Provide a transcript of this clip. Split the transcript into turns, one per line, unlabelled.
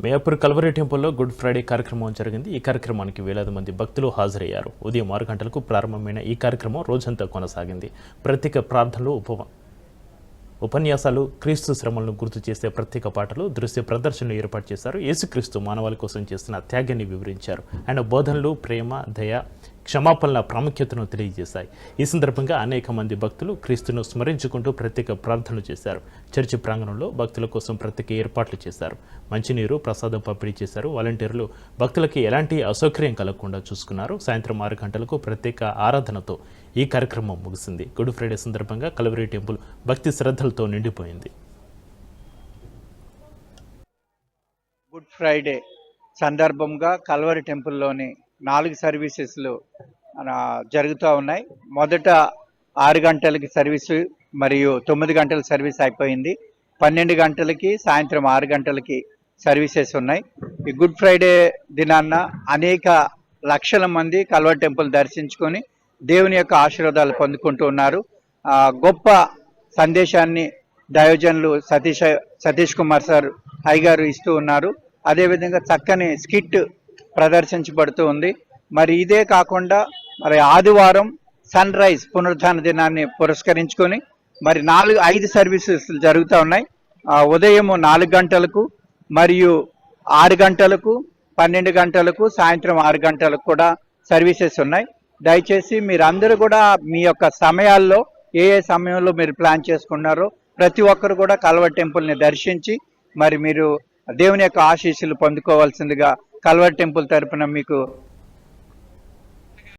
మేయపూర్ Calvary టెంపుల్లో Good Friday కార్యక్రమం జరిగింది. ఈ కార్యక్రమానికి వేలాది మంది భక్తులు హాజరయ్యారు. ఉదయం ఆరు గంటలకు ప్రారంభమైన ఈ కార్యక్రమం రోజంతా కొనసాగింది. ప్రత్యేక ప్రార్థనలు ఉప ఉపన్యాసాలు క్రీస్తు శ్రమలను గుర్తు చేసే ప్రత్యేక పాటలు దృశ్య ప్రదర్శనలు ఏర్పాటు చేశారు. యేసుక్రీస్తు మానవాళి కోసం చేస్తున్న త్యాగాన్ని వివరించారు. ఆయన బోధనలు ప్రేమ దయ క్షమాపణల ప్రాముఖ్యతను తెలియజేశాయి. ఈ సందర్భంగా అనేక మంది భక్తులు క్రీస్తును స్మరించుకుంటూ ప్రత్యేక ప్రార్థనలు చేశారు. చర్చి ప్రాంగణంలో భక్తుల కోసం ప్రత్యేక ఏర్పాట్లు చేశారు. మంచినీరు ప్రసాదం పంపిణీ చేశారు. వాలంటీర్లు భక్తులకి ఎలాంటి అసౌకర్యం కలగకుండా చూసుకున్నారు. సాయంత్రం ఆరు గంటలకు ప్రత్యేక ఆరాధనతో ఈ కార్యక్రమం ముగిసింది. గుడ్ ఫ్రైడే సందర్భంగా కలవరి టెంపుల్ భక్తి శ్రద్ధలతో నిండిపోయింది.
గుడ్ ఫ్రైడే సందర్భంగా కల్వరి టెంపుల్లోని నాలుగు సర్వీసెస్లు జరుగుతూ ఉన్నాయి. మొదట ఆరు గంటలకి సర్వీసు మరియు తొమ్మిది గంటల సర్వీస్ అయిపోయింది. పన్నెండు గంటలకి సాయంత్రం ఆరు గంటలకి సర్వీసెస్ ఉన్నాయి. ఈ గుడ్ ఫ్రైడే దినాన్న అనేక లక్షల మంది కల్వర్ టెంపుల్ దర్శించుకొని దేవుని యొక్క ఆశీర్వాదాలు పొందుకుంటూ ఉన్నారు. గొప్ప సందేశాన్ని దయోజనులు సతీష్ సతీష్ కుమార్ సార్ హై గారు ఇస్తూ ఉన్నారు. అదేవిధంగా చక్కని స్కిట్ ప్రదర్శించబడుతూ ఉంది. మరి ఇదే కాకుండా మరి ఆదివారం సన్ రైజ్ పునరుద్ధాన దినాన్ని పురస్కరించుకొని మరి నాలుగు ఐదు సర్వీసెస్ జరుగుతూ ఉన్నాయి. ఉదయము ఉదయం నాలుగు గంటలకు మరియు ఆరు గంటలకు పన్నెండు గంటలకు సాయంత్రం ఆరు గంటలకు కూడా సర్వీసెస్ ఉన్నాయి. దయచేసి మీరందరూ కూడా మీ యొక్క సమయాల్లో ఏ ఏ సమయంలో మీరు ప్లాన్ చేసుకున్నారో ప్రతి ఒక్కరు కూడా కల్వ టెంపుల్ని దర్శించి మరి మీరు దేవుని యొక్క ఆశీస్సులు పొందుకోవాల్సిందిగా కల్వర్ టెంపుల్ తరపున మీకు